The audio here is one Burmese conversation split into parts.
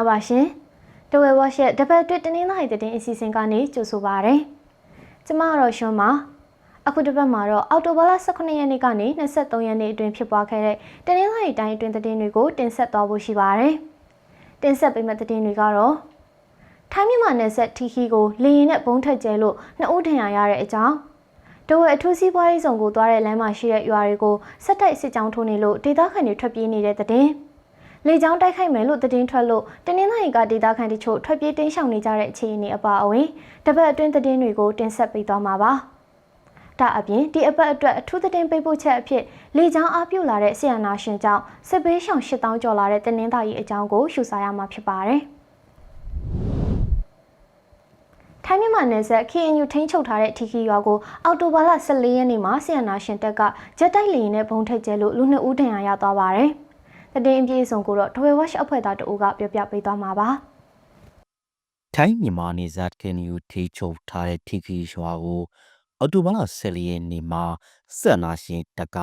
မင်္ဂလာပါရှင်တဝဲဝါရှက်တပတ်တွေ့တင်းနှင်းလိုက်တဲ့အစီအစဉ်ကနေကြိုဆိုပါရစေကျမကတော့ရှင်ပါအခုတစ်ပတ်မှာတော့အော်တိုဘာလ18ရက်နေ့ကနေ23ရက်နေ့အတွင်းဖြစ်ပွားခဲ့တဲ့တင်းနှင်းလိုက်တိုင်းအတွင်းသတင်းတွေကိုတင်ဆက်သွားဖို့ရှိပါတယ်တင်ဆက်ပေးမယ့်သတင်းတွေကတော့ထိုင်းမြန်မာနယ်စပ်ထီခီကိုလေရင်နဲ့ဘုံထက်ကျဲလို့နှစ်ဦးထင်ရရတဲ့အကြောင်းတဝဲအထူးစီးပွားရေးဆောင်ကိုသွားတဲ့လမ်းမှာရှိတဲ့ရွာတွေကိုစက်တိုက်စစ်ကြောင်းထိုးနေလို့ဒေသခံတွေထွက်ပြေးနေတဲ့တဲ့ လေကြောင်းတိုက်ခိုက်မယ်လို့သတင်းထွက်လို့တင်းနှင်းနိုင်ကဒေသခံတချို့ထွက်ပြေးတင်းရှောင်နေကြတဲ့အခြေအနေအပါအဝင်တပတ်အတွင်းသတင်းတွေကိုတင်ဆက်ပေးသွားမှာပါ။ဒါအပြင်ဒီအပတ်အတွက်အထူးသတင်းပေးပို့ချက်အဖြစ်လေကြောင်းအပြုလာတဲ့ဆီယနာရှင်ကြောင့်စစ်ပေးရှောင်8000ကျော်လာတဲ့တင်းနှင်းသားကြီးအကြောင်းကိုရှုစားရမှာဖြစ်ပါတယ်။ထိုင်းမြန်မာနယ်စပ် KNU ထိန်းချုပ်ထားတဲ့ထီခီရွာကိုအော်တိုဘာလ14ရက်နေ့မှာဆီယနာရှင်တက်ကဂျက်တိုက်လေယာဉ်နဲ့ဘုံထိတ်ကျဲလို့လူနှစ်ဦးဒဏ်ရာရသွားပါတယ်။ တည်င်းအပြည့်အစုံကိုတော့ထွေဝက်အဖွဲ့သားတအူးကပြောပြပေးသွားမှာပါထိုင်းမြန်မာနေဇတ်ကန်ယူထေချုပ်ထားတဲ့ထီခီရွာကိုအော်တိုဘာလ14ရက်နေ့မှာဆက်နာရှင်တက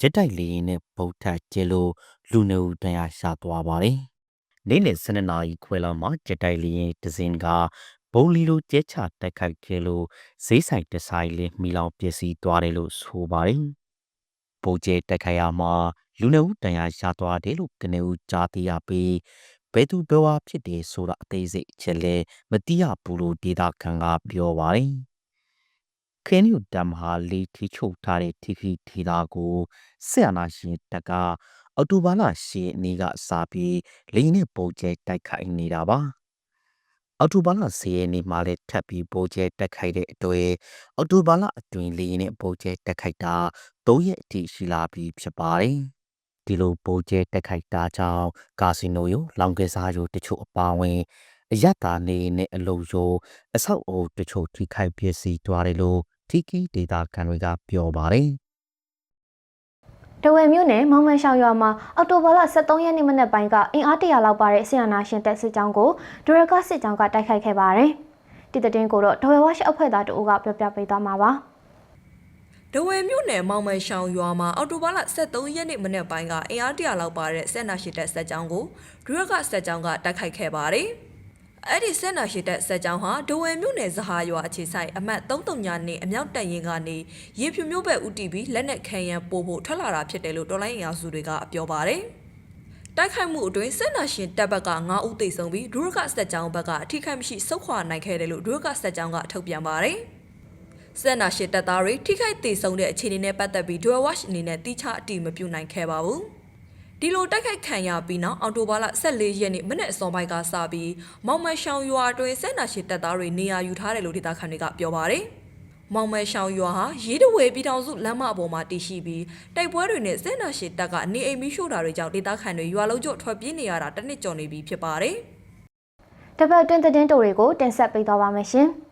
ဂျက်တိုက်လေယာဉ်နဲ့ဗုဒ္ဓကျဲလို့လူနေဦးတရားရှာသွားပါတယ်။နေ့လယ်12နာရီခွဲလောက်မှာဂျက်တိုက်လေယာဉ်တစ်စင်းကဘုံလီလိုကျဲချတက်ခိုက်ခဲ့လို့ဈေးဆိုင်တဆိုင်လေးမိလောင်ပျက်စီးသွားတယ်လို့ဆိုပါတယ်။ပုံကျဲတက်ခိုက်ရမှာ လူနေဦးတန်ရာရသွားတယ်လို့ကနေဦးကြားသိရပြီးဘယ်သူဘယ်ဝါဖြစ်တယ်ဆိုတာအသေးစိတ်အချက်လဲမသိရဘူးလို့ဒေတာခံကပြောပါတယ်။ခင်းယူတမ်ဟာလီထီချုပ်ထားတဲ့တီဖီထီလာကိုဆက်အနာရှင်တကအော်တိုဘာလရှေ့နေ့ကစာပြီးလိန်နဲ့ပုံကျဲတိုက်ခိုက်နေတာပါ။အော်တိုဘာလ10ရက်နေ့မှာလည်းထပ်ပြီးပိုကျဲတက်ခိုက်တဲ့အတွက်အော်တိုဘာလအတွင်းလေးနဲ့ပိုကျဲတက်ခိုက်တာ၃ရက်အထိရှိလာပြီးဖြစ်ပါတယ်။ ဒီလိုပိုကျဲတက်ခိုက်တာကြောင့်ကာစီနိုရိုလောင်ကစားရိုတချို့အပါဝင်အယက်သားနေနဲ့အလုံရိုအဆောက်အုံတချို့ထိခိုက်ပျက်စီးသွားတယ်လို့ထီကီဒေတာကန်တွေကပြောပါတယ်တဝယ်မြို့နယ်မောင်မန်ရှောင်ရွာမှာအော်တိုဘာလ23ရက်နေ့မနက်ပိုင်းကအင်အားတရာလောက်ပါတဲ့ဆီယနာရှင်တက်စစ်ကြောင်းကိုဒရကစစ်ကြောင်းကတိုက်ခိုက်ခဲ့ပါတယ်။ဒီတဲ့တင်ကိုတော့တဝယ်ဝါရှအဖွဲ့သားတို့ကပြောပြပေးသွားမှာပါ။ ဒဝယ်မြို့နယ်မောင်မန်ရှောင်းရွာမှာအော်တိုဘာလ23ရက်နေ့မနေ့ပိုင်းကအင်အားတရာလောက်ပါတဲ့ဆက်နာရှိတဲ့ဆက်ကြောင်းကိုဒရကဆက်ကြောင်းကတိုက်ခိုက်ခဲ့ပါတယ်။အဲ့ဒီဆက်နာရှိတဲ့ဆက်ကြောင်းဟာဒဝယ်မြို့နယ်ဇဟာရွာအခြေဆိုင်အမှတ်33ညနေအမြောက်တက်ရင်ကနေရေဖြူမြို့ဘက်ဦးတီပြီးလက်နက်ခံရန်ပို့ဖို့ထွက်လာတာဖြစ်တယ်လို့တော်လိုင်းအင်အားစုတွေကပြောပါတယ်။တိုက်ခိုက်မှုအတွင်းစစ်နာရှင်တပ်ဘက်က9ဦးသေဆုံးပြီးဒုရကစက်ကြောင်းဘက်ကအထိခိုက်မရှိစုခွာနိုင်ခဲ့တယ်လို့ဒုရကစက်ကြောင်းကထုတ်ပြန်ပါတယ်။ စက်နာရှိတပ်သားတွေထိခိုက်သေးဆုံးတဲ့အခြေအနေနဲ့ပတ်သက်ပြီး Dual Watch အနေနဲ့တိကျအတည်မပြုနိုင်ခဲ့ပါဘူး။ဒီလိုတိုက်ခိုက်ခံရပြီးနောက်အော်တိုဘာလ14ရက်နေ့မနေ့အစောပိုင်းကစပြီးမောင်မရှောင်ရွာတွင်စက်နာရှိတပ်သားတွေနေရာယူထားတယ်လို့ဒေသခံတွေကပြောပါတယ်။မောင်မဲရှောင်ရွာဟာရေးတဝဲပြည်ထောင်စုလမ်းမပေါ်မှာတည်ရှိပြီးတိုက်ပွဲတွေနဲ့စက်နာရှိတပ်ကနေအိမ်မီးရှို့တာတွေကြောင့်ဒေသခံတွေရွာလုံးကျွတ်ထွက်ပြေးနေရတာတစ်နှစ်ကျော်နေပြီဖြစ်ပါတယ်။တပတ်တွင်သတင်းတိုတွေကိုတင်ဆက်ပေးသွားပါမယ်ရှင်။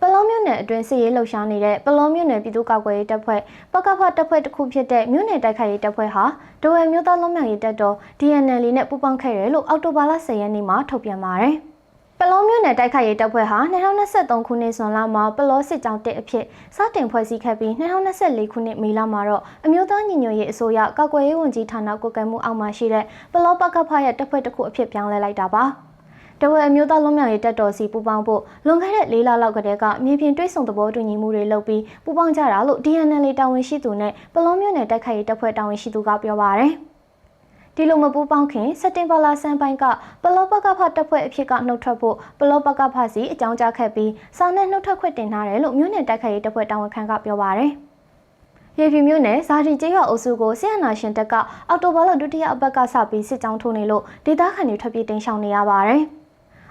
ပလောမြို့နယ်အတွင်းစစ်ရေးလှုပ်ရှားနေတဲ့ပလောမြို့နယ်ပြည်သူ့ကာကွယ်ရေးတပ်ဖွဲ့ပကဖတပ်ဖွဲ့တစ်ခုဖြစ်တဲ့မြို့နယ်တိုက်ခိုက်ရေးတပ်ဖွဲ့ဟာဒိုဝဲမြို့သားလုံးမြောက်ရေးတပ်တော် DNL နဲ့ပူးပေါင်းခဲ့တယ်လို့အောက်တိုဘာလ10ရက်နေ့မှာထုတ်ပြန်ပါတယ်။ပလောမြို့နယ်တိုက်ခိုက်ရေးတပ်ဖွဲ့ဟာ2023ခုနှစ်ဇွန်လမှာပလောစစ်ကြောင်းတက်အဖြစ်စတင်ဖွဲ့စည်းခဲ့ပြီး2024ခုနှစ်မေလမှာတော့အမျိုးသားညီညွတ်ရေးအစိုးရကာကွယ်ရေးဝန်ကြီးဌာနကွယ်ကဲမှုအောက်မှာရှိတဲ့ပလောပကဖရဲ့တပ်ဖွဲ့တစ်ခုအဖြစ်ပြောင်းလဲလိုက်တာပါ။ တဝဲအမျိုးသားလုံးမြောက်ရေးတပ်တော်စီပူးပေါင်းဖို့လွန်ခဲ့တဲ့၄လလောက်ကတည်းကမြေပြင်တွိတ်ဆုံသဘောတူညီမှုတွေလုပ်ပြီးပူးပေါင်းကြတာလို့ DNL တာဝန်ရှိသူနဲ့ပလောမြို့နယ်တိုက်ခိုက်ရေးတပ်ဖွဲ့တာဝန်ရှိသူကပြောပါရယ်ဒီလိုမပူးပေါင်းခင်စက်တင်ဘာလဆန်းပိုင်းကပလောပကဖတပ်ဖွဲ့အဖြစ်ကနှုတ်ထွက်ဖို့ပလောပကဖစီအကြောင်းကြားခဲ့ပြီးစာနဲ့နှုတ်ထွက်ခွင့်တင်ထားတယ်လို့မြို့နယ်တိုက်ခိုက်ရေးတပ်ဖွဲ့တာဝန်ခံကပြောပါရယ်ရေဖြူမြို့နယ်ဇာတိကျေးရွာအုပ်စုကိုဆီယနာရှင်တပ်ကအော်တိုဘာလဒုတိယအပတ်ကစပြီးစစ်ကြောင်းထိုးနေလို့ဒေသခံတွေထွက်ပြေးတိမ်းရှောင်နေရပါတယ်။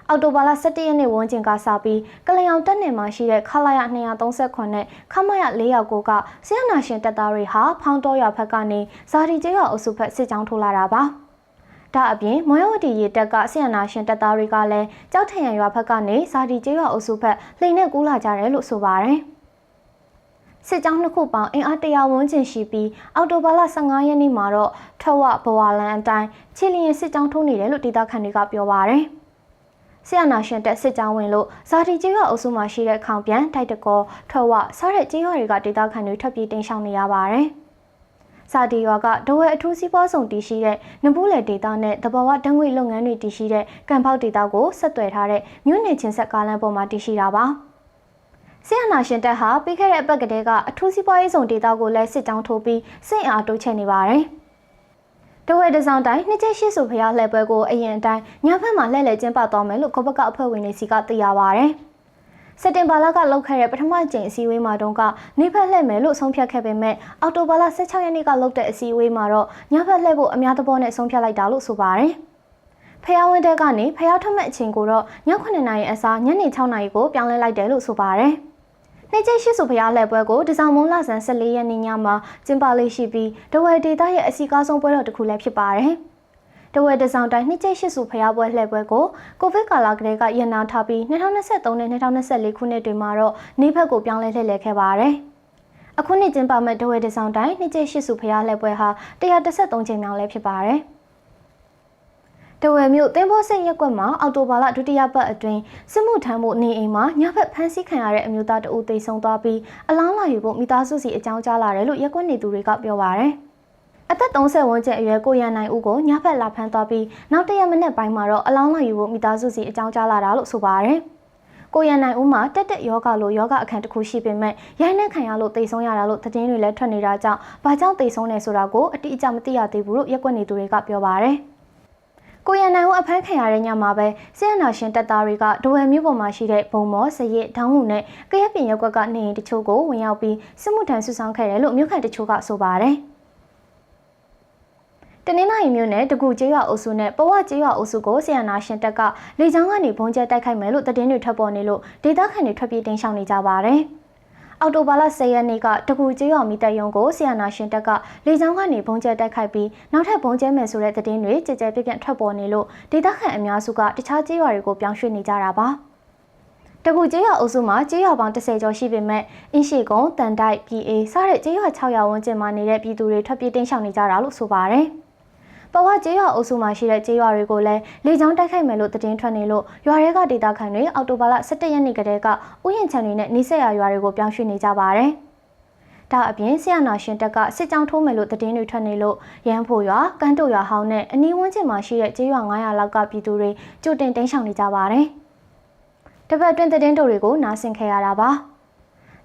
အော်တိုဘာလ17ရက်နေ့ဝန်းကျင်ကစပြီးကလျောင်တက်နယ်မှာရှိတဲ့ခလာရ239နဲ့ခမရ409ကဆရာနာရှင်တပ်သားတွေဟာဖောင်းတော်ရွာဘက်ကနေဇာတိကျေးရွာအုပ်စုဘက်စစ်ကြောင်းထိုးလာတာပါ။ဒါအပြင်မွန်ရဝတီရေတပ်ကဆီယနာရှင်တပ်သားတွေကလည်းကြောက်ထရံရွာဘက်ကနေဇာတိကျေးရွာအုပ်စုဘက်လှိမ်နဲ့ကူးလာကြတယ်လို့ဆိုပါတယ်။စစ်ကြောင်းနှစ်ခုပေါင်းအင်အားတရာဝန်းကျင်ရှိပြီးအော်တိုဘာလ15ရက်နေ့မှာတော့ထဝဘဝလန်အတိုင်းချီလီရင်စစ်ကြောင်းထိုးနေတယ်လို့ဒေသခံတွေကပြောပါရယ်။ ဆရာနာရှင်တက်စစ်ကြောင်းဝင်လို့ဇာတိကျေးရွာအုပ်စုမှာရှိတဲ့ခေါင်ပြန်တိုက်တကောထွက်ဝဆတဲ့ကျေးရွာတွေကဒေသခံတွေထွက်ပြေးတိမ်းရှောင်နေရပါတယ်။စာတီရွာကဒဝဲအထူးစီးပွားဆောင်တည်ရှိတဲ့နဘူးလေဒေတာနဲ့တဘာဝတံငွေလုပ်ငန်းတွေတည်ရှိတဲ့ကံဖောက်ဒေတာကိုဆက်သွယ်ထားတဲ့မြို့နယ်ချင်းဆက်ကားလမ်းပေါ်မှာတည်ရှိတာပါ။ဆီယနာရှင်တက်ဟာပြီးခဲ့တဲ့အပတ်ကတည်းကအထူးစီးပွားရေးဆောင်ဒေတာကိုလည်းစစ်ကြောင်းထိုးပြီးစိတ်အားတိုးချဲ့နေပါတယ်။ တဝဲတစောင်းတိုင်းနှစ်ချက်ရှိစုဖျားလှည့်ပွဲကိုအရင်အတိုင်းညဘက်မှာလှည့်လည်ကျင်းပသွားမယ်လို့ကဘကအဖွဲ့ဝင်တွေစီကသိရပါဗျ။စက်တင်ဘာလကလောက်ခဲ့တဲ့ပထမကြိမ်အစည်းအဝေးမှာတုန်းကနေဖက်လှည့်မယ်လို့ဆုံးဖြတ်ခဲ့ပေမဲ့အော်တိုဘာလ16ရက်နေ့ကလုပ်တဲ့အစည်းအဝေးမှာတော့ညဘက်လှည့်ဖို့အများသဘောနဲ့ဆုံးဖြတ်လိုက်တာလို့ဆိုပါတယ်။ဖျားဝင်းတက်ကနေဖျားထွက်မဲ့အချိန်ကိုတော့ည9:00နာရီအစားညနေ6:00နာရီကိုပြောင်းလဲလိုက်တယ်လို့ဆိုပါတယ်။ နေ့ကျရှိစုဖျားလှည့်ပွဲကိုဒီဇင်ဘာလဆန်း14ရက်နေ့ညမှာကျင်းပလေးရှိပြီးဒဝဲဒေတာရဲ့အစီအကားဆုံးပွဲတော်တစ်ခုလည်းဖြစ်ပါတယ်။တဝဲတစောင်းတိုင်းနှစ်ကျိတ်ရှိစုဖျားပွဲလှည့်ပွဲကိုကိုဗစ်ကာလကလေးကရန်နာထားပြီး2023နဲ့2024ခုနှစ်တွေမှာတော့နေဘက်ကိုပြောင်းလဲလှည့်လည်ခဲ့ပါတယ်။အခုနှစ်ကျင်းပမဲ့တဝဲတစောင်းတိုင်းနှစ်ကျိတ်ရှိစုဖျားလှည့်ပွဲဟာ133ချိန်မြောက်လဲဖြစ်ပါတယ်။ တဝဲမြို့တင်းဘောစိတ်ရက်ကွက်မှာအော်တိုဘာလဒုတိယပတ်အတွင်းစစ်မှုထမ်းမှုနေအိမ်မှာညဘက်ဖမ်းဆီးခံရတဲ့အမျိုးသားတအုပ်သိဆုံးသွားပြီးအလောင်းလာယူဖို့မိသားစုစီအကြောင်းကြားလာတယ်လို့ရက်ကွက်နေသူတွေကပြောပါရယ်။အသက်30ဝန်းကျင်အရွယ်ကိုရန်နိုင်ဦးကိုညဘက်လာဖမ်းသွားပြီးနောက်တရက်မနေ့ပိုင်းမှာတော့အလောင်းလာယူဖို့မိသားစုစီအကြောင်းကြားလာတာလို့ဆိုပါရယ်။ကိုရန်နိုင်ဦးမှာတက်တက်ယောဂလိုယောဂအခန်းတစ်ခုရှိပေမဲ့ရိုင်းနှက်ခံရလို့တိတ်ဆုံးရတာလို့သတင်းတွေလည်းထွက်နေတာကြောင့်ဘာကြောင့်တိတ်ဆုံးနေဆိုတာကိုအတိအကျမသိရသေးဘူးလို့ရက်ကွက်နေသူတွေကပြောပါရယ်။ ကိုရန်နိုင်ဦးအဖမ်းခံရတဲ့ညမှာပဲဆီယနာရှင်တပ်သားတွေကဒဝယ်မြို့ပေါ်မှာရှိတဲ့ဘုံမောစရစ်ဒေါင်းမှုနဲ့ကရက်ပြင်ရက်ကွက်ကနေအိမ်တချို့ကိုဝင်ရောက်ပြီးစစ်မှုထမ်းဆူဆောင်းခဲ့တယ်လို့မြို့ခံတချို့ကဆိုပါတယ်။တနင်္လာရီမြို့နယ်တကူကျေးရွာအုပ်စုနဲ့ပဝကျေးရွာအုပ်စုကိုဆီယနာရှင်တပ်ကလေကြောင်းကနေဘုံကျဲတိုက်ခိုက်မယ်လို့သတင်းတွေထွက်ပေါ်နေလို့ဒေသခံတွေထွက်ပြေးတင်းရှောင်နေကြပါတယ်။ အော်တိုဘာလ10ရက်နေ့ကတကူကျေးရွာမိတပ်ရုံကိုဆီယနာရှင်တပ်ကလေကြောင်းကနေဘုံကျဲတိုက်ခိုက်ပြီးနောက်ထပ်ဘုံကျဲမယ်ဆိုတဲ့သတင်းတွေကြကြပြပြန့်ထွက်ပေါ်နေလို့ဒေသခံအများစုကတခြားကျေးရွာတွေကိုပြောင်းရွှေ့နေကြတာပါ။တကူကျေးရွာအုပ်စုမှာကျေးရွာပေါင်း30ကျော်ရှိပေမဲ့အင်းရှိကုန်းတန်တိုက် PA စတဲ့ကျေးရွာ600ဝန်းကျင်မှာနေတဲ့ပြည်သူတွေထွက်ပြေးတင်းရှောင်နေကြတာလို့ဆိုပါတယ်။ ပဝကျေးရွာအုပ်စုမှာရှိတဲ့ကျေးရွာတွေကိုလည်းလေကြောင်းတိုက်ခိုက်မယ်လို့သတင်းထွက်နေလို့ရွာတွေကဒေသခံတွေအော်တိုဘာလ17ရက်နေ့ကတည်းကဥယျာဉ်ခြံတွေနဲ့နှိစက်ရရွာတွေကိုပြောင်းရွှေ့နေကြပါတယ်။ဒါအပြင်ဆီယနာရှင်တက်ကစစ်ကြောင်းထိုးမယ်လို့သတင်းတွေထွက်နေလို့ရန်ဖို့ရွာကန်းတို့ရွာဟောင်းနဲ့အနီးဝန်းကျင်မှာရှိတဲ့ကျေးရွာ900လောက်ကပြည်သူတွေကြိုတင်တင်းရှောင်နေကြပါတယ်။တပတ်အတွင်းသတင်းတို့တွေကိုနားဆင်ခဲ့ရတာပါ။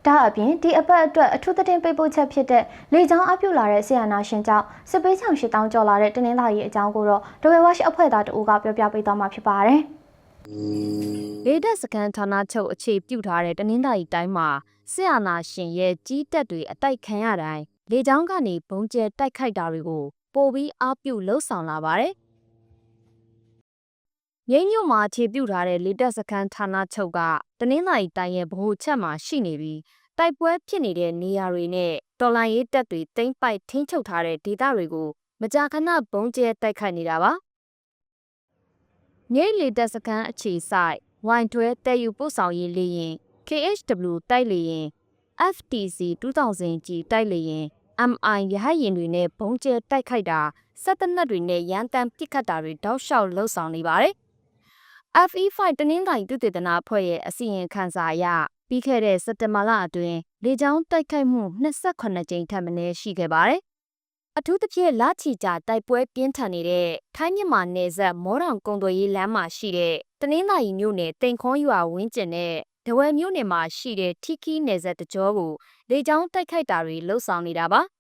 ဒါအပြင်ဒီအပတ်အတွက်အထူးသတင်းပေးပို့ချက်ဖြစ်တဲ့လေကြောင်းအပြုလာတဲ့ဆီယနာရှင်ကြောင့်စစ်ပေးချောင်ရှစ်တောင်းကျော်လာတဲ့တနင်္လာရီအကြောင်းကိုတော့ဒဝဲဝါရှိအဖွဲ့သားတို့ကပြောပြပေးသွားမှာဖြစ်ပါတယ်။လေတပ်စကန်ဌာနချုပ်အခြေပြုထားတဲ့တနင်္သာရီတိုင်းမှာစစ်အာဏာရှင်ရဲ့ကြီးတက်တွေအတိုက်ခံရတိုင်းလေကြောင်းကနေဘုံကျဲတိုက်ခိုက်တာတွေကိုပိုပြီးအားပြုလှုပ်ဆောင်လာပါတယ်။ ငိမ့်ညွတ်မှာအခြေပြုထားတဲ့လေတပ်စကန်ဌာနချုပ်ကတနင်္သာရီတိုင်းရဲ့ဗဟိုချက်မှာရှိနေပြီးတိုက်ပွဲဖြစ်နေတဲ့နေရာတွေနဲ့တော်လိုင်းရေးတပ်တွေတိမ့်ပိုက်ထိန်းချုပ်ထားတဲ့ဒေသတွေကိုမကြာခဏဘုံကျဲတိုက်ခိုက်နေတာပါ။ငိမ့်လေတပ်စကန်အခြေဆိုင် Y12 တက်ယူပို့ဆောင်ရေးလေရင် KHW တိုက်လေရင် FTC 2000ကြီးတိုက်လေရင် MI ရဟတ်ယာဉ်တွေနဲ့ဘုံကျဲတိုက်ခိုက်တာစက်တနက်တွေနဲ့ရန်တမ်းပစ်ခတ်တာတွေတောက်လျှောက်လှုပ်ဆောင်နေပါတယ်။ FE5 တနင်္သာရီတုတေသနာအဖွဲ့ရဲ့အစီရင်ခံစာအရပြီးခဲ့တဲ့စက်တင်ဘာလအတွင်းလေကြောင်းတိုက်ခိုက်မှု28ကြိမ်ထပ်မံရှိခဲ့ပါတယ်။အထူးသဖြင့်လချီကြတိုက်ပွဲပြင်းထန်နေတဲ့ထိုင်းမြန်မာနယ်စပ်မော်တောင်ကုန်းသွေးရေးလမ်းမှာရှိတဲ့တနင်္သာရီမြို့နယ်တိန်ခွန်ရွာဝင်းကျင်နဲ့ဒဝယ်မြို့နယ်မှာရှိတဲ့ထီခီနယ်စပ်တကြောကိုလေကြောင်းတိုက်ခိုက်တာတွေလှုပ်ဆောင်နေတာပါ။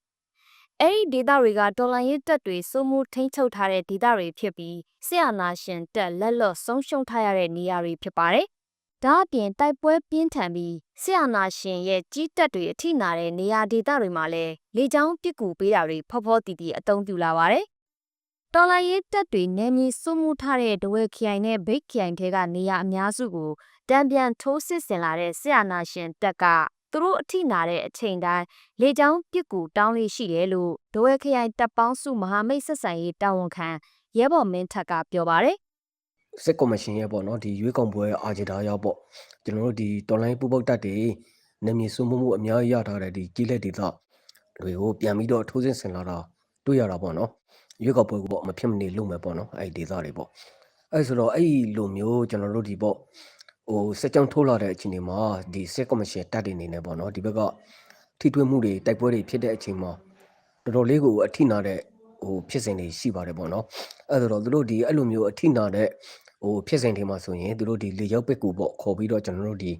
အဲ့ဒီဒေသတွေကတော်လန်ရေးတပ်တွေစိုးမိုးထိန်းချုပ်ထားတဲ့ဒေသတွေဖြစ်ပြီးဆရာနာရှင်တက်လက်လော့ဆုံးရှုံးထားရတဲ့နေရာတွေဖြစ်ပါတယ်။ဒါအပြင်တိုက်ပွဲပြင်းထန်ပြီးဆရာနာရှင်ရဲ့ကြီးတက်တွေအထိနာတဲ့နေရာဒေသတွေမှာလည်းလေကြောင်းပစ်ကူပေးတာတွေဖောဖောတီတီအသုံးပြုလာပါတယ်။တော်လိုင်းရေးတပ်တွေနယ်မြေစိုးမိုးထားတဲ့ဒဝဲခရိုင်နဲ့ဘိတ်ခရိုင်ထဲကနေရာအများစုကိုတံပြန်ထိုးစစ်ဆင်လာတဲ့ဆရာနာရှင်တက်က သူတို့အထိနာတဲ့အချိန်တိုင်းလေကြောင်းပစ်ကူတောင်းလေးရှိတယ်လို့ဒဝဲခရိုင်တပ်ပေါင်းစုမဟာမိတ်ဆက်ဆံရေးတာဝန်ခံရဲဘော်မင်းထက်ကပြောပါတယ်စစ်ကော်မရှင်ရဲ့ပေါ့နော်ဒီရွေးကောက်ပွဲအာဂျင်ဒါရောက်ပေါ့ကျွန်တော်တို့ဒီတော်လိုင်းပူပေါက်တက်တွေနေမြေစုမှုမှုအများကြီးရထားတဲ့ဒီကြီးလက်ဒေသတွေကိုပြန်ပြီးတော့ထိုးစင်းဆင်လာတာတွေ့ရတာပေါ့နော်ရွေးကောက်ပွဲကိုပေါ့မဖြစ်မနေလုပ်မယ်ပေါ့နော်အဲ့ဒီဒေသတွေပေါ့အဲ့ဆိုတော့အဲ့ဒီလိုမျိုးကျွန်တော်တို့ဒီပေါ့ ဟိုစစ်ကြောင်းထိုးလာတဲ့အချိန်တွေမှာဒီစစ်ကော်မရှင်တက်တွေနေနေပေါ့နော်ဒီဘက်ကထိတွေ့မှုတွေတိုက်ပွဲတွေဖြစ်တဲ့အချိန်မှာဒတော်တော်လေးကိုအထိနာတဲ့ဟိုဖြစ်စဉ်တွေရှိပါတယ်ပေါ့နော်အဲ့ဒါတော့သူတို့ဒီအဲ့လိုမျိုးအထိနာတဲ့ဟိုဖြစ်စဉ်တွေမှာဆိုရင်သူတို့ဒီလေရောက်ပစ်ကူပေါ့ခေါ်ပြီးတော့ကျွန်တော်တို့ဒီ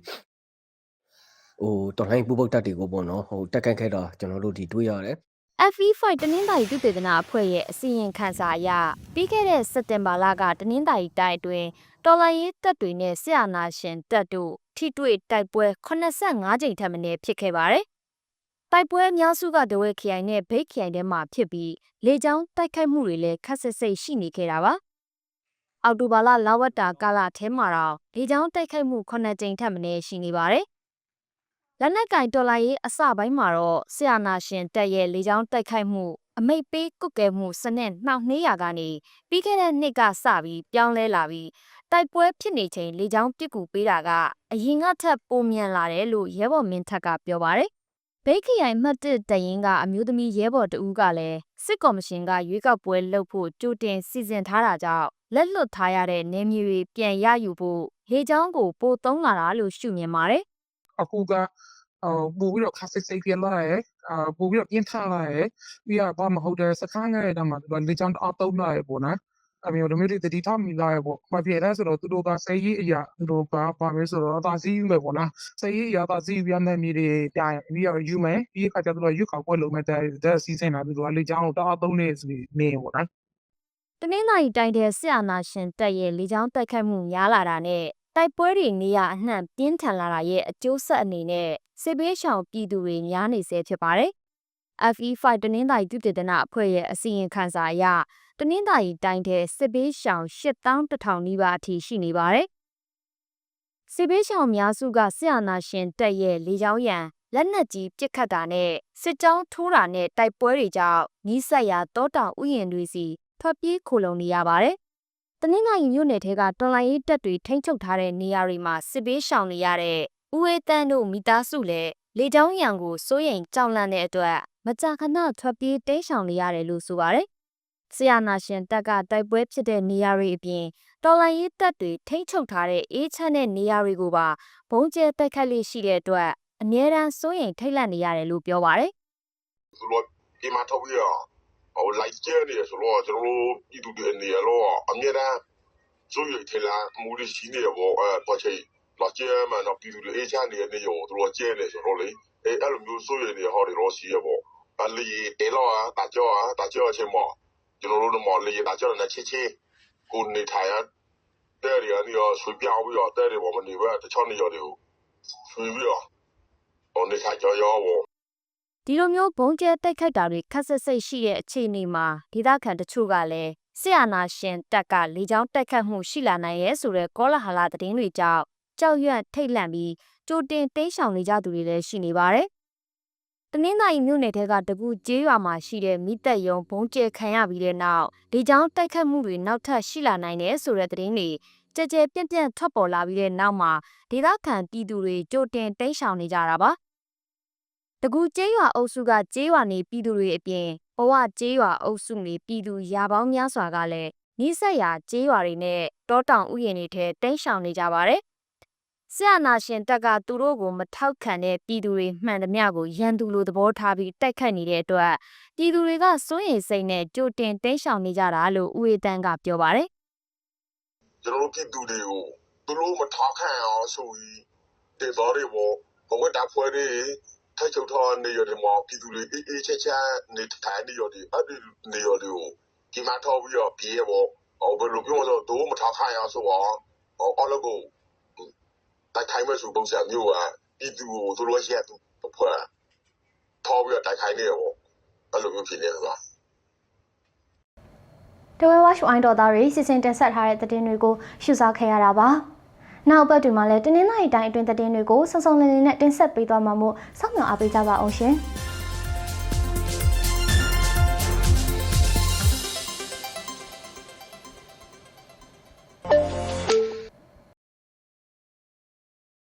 ဟိုတော်လိုင်းပူပုတ်တက်တွေကိုပေါ့နော်ဟိုတက်ခတ်ခဲ့တာကျွန်တော်တို့ဒီတွေ့ရတယ် FE5 တနင်္သာရီသုတေသနအဖွဲ့ရဲ့အစီရင်ခံစာအရပြီးခဲ့တဲ့စက်တင်ဘာလကတနင်္သာရီတိုင်းအတွင်း တော်လိုင်းရေးတပ်တွေနဲ့ဆရာနာရှင်တပ်တို့ထိတွေ့တိုက်ပွဲ85ကြိမ်ထက်မနည်းဖြစ်ခဲ့ပါတယ်။တိုက်ပွဲအများစုကဒဝဲခရိုင်နဲ့ဘိတ်ခရိုင်ထဲမှာဖြစ်ပြီးလေကြောင်းတိုက်ခိုက်မှုတွေလည်းခက်ဆစ်ဆိတ်ရှိနေခဲ့တာပါ။အောက်တိုဘာလလဝတ္တာကာလထဲမှာတော့လေကြောင်းတိုက်ခိုက်မှု9ကြိမ်ထက်မနည်းရှိနေပါတယ်။လက်နက်ကင်တော်လိုင်းရေးအစပိုင်းမှာတော့ဆရာနာရှင်တက်ရဲ့လေကြောင်းတိုက်ခိုက်မှုအမိတ်ပေးကုတ်ကဲမှုစနစ်နှောက်နှေးရာကနေပြီးခဲ့တဲ့နှစ်ကစပြီးပြောင်းလဲလာပြီး တိုက်ပွဲဖြစ်နေချိန်လေကြောင်းပစ်ကူပေးတာကအရင်ကထက်ပိုမြန်လာတယ်လို့ရဲဘော်မင်းထက်ကပြောပါတယ်။ဘိတ်ခရိုင်မှတ်တစ်တရင်ကအမျိုးသမီးရဲဘော်တဦးကလည်းစစ်ကော်မရှင်ကရွေးကောက်ပွဲလုပ်ဖို့ကြိုတင်စီစဉ်ထားတာကြောင့်လက်လွတ်ထားရတဲ့နေမြေတွေပြန်ရယူဖို့လေကြောင်းကိုပိုသုံးလာတာလို့ရှုမြင်ပါတယ်အခုကအော်ပို့ပြီးတော့ခါစစ်စိတ်ပြန်လာရဲအာပို့ပြီးတော့ပြင်းထန်လာရဲပြီးတော့ဘာမဟုတ်တဲ့စခန်းငယ်တဲ့မှာသူကလေချောင်းတအားသုံးလာရဲပေါ့နော် အမျိုးတို့မျိုးတွေတတိထားမိလာရဲပေါ့ဘာဖြစ်လဲဆိုတော့သူတို့ကစိတ်ရေးအရာသူတို့ကဘာလဲဆိုတော့သာစီးမယ်ပေါ့နော်စိတ်ရေးအရာသာစီးပြန်တဲ့မြေတွေပြရင်ပြီးတော့ယူမယ်ပြီးအခါကျတော့ရွက်ခေါက်ပွဲလုံးမဲ့တဲ့တဲ့စီးစင်လာပြီးတော့လေချောင်းကိုတအားသုံးနေစီနေပေါ့နော်တနင်္လာရီတိုင်းတဲ့ဆရာနာရှင်တပ်ရဲ့လေကြောင်းတိုက်ခိုက်မှုများလာတာနဲ့တိုက်ပွဲတွေနေရအနှံ့ပြင်းထန်လာတာရဲ့အကျိုးဆက်အနေနဲ့စစ်ဘေးရှောင်ပြည်သူတွေများနေဆဲဖြစ်ပါတယ်။ FE5 တနင်္သာရီသုတေသနအဖွဲ့ရဲ့အစီရင်ခံစာအရ တနင်္သာရီတိုင်းတဲ့စစ်ဘေးရှောင်8100နီးပါးအထိရှိနေပါတယ်။စစ်ဘေးရှောင်အများစုကဆရာနာရှင်တပ်ရဲ့လေကြောင်းရန်လက်နက်ကြီးပစ်ခတ်တာနဲ့စစ်ကြောင်းထိုးတာနဲ့တိုက်ပွဲတွေကြောင့်နီးစပ်ရာတောတောင်ဥယျာဉ်တွေစီထွက်ပြေးခိုလုံနေရပါတယ်။တနင်္လာရီမြို့နယ်ထဲကတော်လိုင်းရေးတပ်တွေထိန်းချုပ်ထားတဲ့နေရာတွေမှာစစ်ဘေးရှောင်နေရတဲ့ဦးဝေးတန်းတို့မိသားစုလည်းလေကြောင်းရန်ကိုစိုးရိမ်ကြောက်လန့်တဲ့အတွက်မကြာခဏထွက်ပြေးတိမ်းရှောင်နေရတယ်လို့ဆိုပါတယ်။ ဆီယနာရှင်တပ်ကတိုက်ပွဲဖြစ်တဲ့နေရာတွေအပြင်တော်လိုင်းရေးတပ်တွေထိန်းချုပ်ထားတဲ့အေးချမ်းတဲ့နေရာတွေကိုပါဘုံကျဲတိုက်ခတ်လေးရှိတဲ့အတွက်အမြဲတမ်းစိုးရိမ်ထိတ်လန့်နေရတယ်လို့ပြောပါတယ်။ဆိုတော့ဒီမှာထုတ်ပြီးတော့ဟိုလိုက်ကျဲနေရဆိုတော့ကျွန်တော်တို့ပြည်သူတွေအနေနဲ့တော့အမြဲတမ်းစိုးရိမ်ထင်လားမူရရှိနေဘောအဲတော့ချိတော့ကျဲမှတော့ပြည်သူတွေအေးချမ်းနေနေရောသူတို့ကျဲနေဆိုတော့လေအဲအဲ့လိုမျိုးစိုးရိမ်နေဟောတယ်တော့ရှိရပေါ့အလီတဲလောတာကြောတာကြောချင်းမော ကျွန်တော်တို့ မောလီတာကြောနဲ့ချစ်ချင်းကိုနေထိုင်ရတဲ့ရနေရောဆွေပြောင်းပြီးတော့ တဲ့ရပေါ်မနေဘဲ တချောင်းနေရောတွေကိုဆွေပြီးတော့ဟိုနေထိုင်ကြောရောပေါ့ ဒီလိုမျိုးဘုံကျဲတိုက်ခိုက်တာတွေခက်ဆက်စိတ်ရှိတဲ့ အခြေအနေမှာ ဒေသခံတချို့ကလည်းဆရာနာရှင်တပ်က လေကြောင်းတိုက်ခတ်မှု ရှိလာနိုင်ရဲဆိုတဲ့ ကောလဟာလ သတင်းတွေကြောင့် ကြောက်ရွံ့ထိတ်လန့်ပြီး ကြိုတင်တိမ်းရှောင်နေကြသူတွေလည်း ရှိနေပါတယ်။ တနင်္သာရီမြို့နယ်ထဲကတကူကျေးရွာမှာရှိတဲ့မိသက်ယုံဘုံကျဲခံရပြီးတဲ့နောက်လေကြောင်းတိုက်ခတ်မှုတွေနောက်ထပ်ရှိလာနိုင်တယ်ဆိုတဲ့သတင်းတွေကြဲကြဲပြန့်ပြန့်ထွက်ပေါ်လာပြီးတဲ့နောက်မှာဒေသခံပြည်သူတွေကြိုတင်တိမ်းရှောင်နေကြတာပါ။တကူကျေးရွာအုပ်စုကကျေးရွာနေပြည်သူတွေအပြင်ဘဝကျေးရွာအုပ်စုနေပြည်သူရာပေါင်းများစွာကလည်းနီးစပ်ရာကျေးရွာတွေနဲ့တောတောင်ဥယျာဉ်တွေထဲတိမ်းရှောင်နေကြပါတယ်။ ဆရာနာရှင်တက်ကသူတို့ကိုမထောက်ခံတဲ့ပြည်သူတွေမှန်သမျှကိုရန်သူလိုသဘောထားပြီးတိုက်ခတ်နေတဲ့အတွက်ပြည်သူတွေကစိုးရိမ်စိတ်နဲ့ကြိုတင်တိမ်းရှောင်နေကြတာလို့ဦးေတန်းကပြောပါတယ်ကျွန်တော်တို့ပြည်သူတွေကိုသူတို့မထောက်ခံအောင်ဆိုပြီးဒေသတွေပေါ်ဘဝတာဖွဲ့တွေထိုက်ချုပ်ထားနေရတယ်မှာပြည်သူတွေအေးအေးချမ်းချမ်းနေထိုင်နေရတယ်အဲ့ဒီနေရတယ်ကိုဒီမှာထောက်ပြီးတော့ပြေးပေါ့ဟောဘယ်လိုပြောလို့တို့မထောက်ခံအောင်ဆိုတော့ဟောအလုပ်ကို တိုက်ခိုင်းမဲ့ဆိုပုံစံမျိုးကပြည်သူကိုသူတို့ရက်သူဖွဲ့ထောက်ပြီးတော့တိုက်ခိုင်းနေရပေါ့အဲ့လိုမျိုးဖြစ်နေတယ်တဝဲဝါရှ်ဝိုင်းတော်သားတွေစီစဉ်တင်ဆက်ထားတဲ့သတင်းတွေကိုရှုစားခဲ့ရတာပါ။နောက်ပတ်တွင်မှာလည်းတင်းနှင်းနိုင်တိုင်းအတွင်းသတင်းတွေကိုစုံစုံလင်လင်နဲ့တင်ဆက်ပေးသွားမှာမို့စောင့်မျှော်အားပေးကြပါအောင်ရှင်။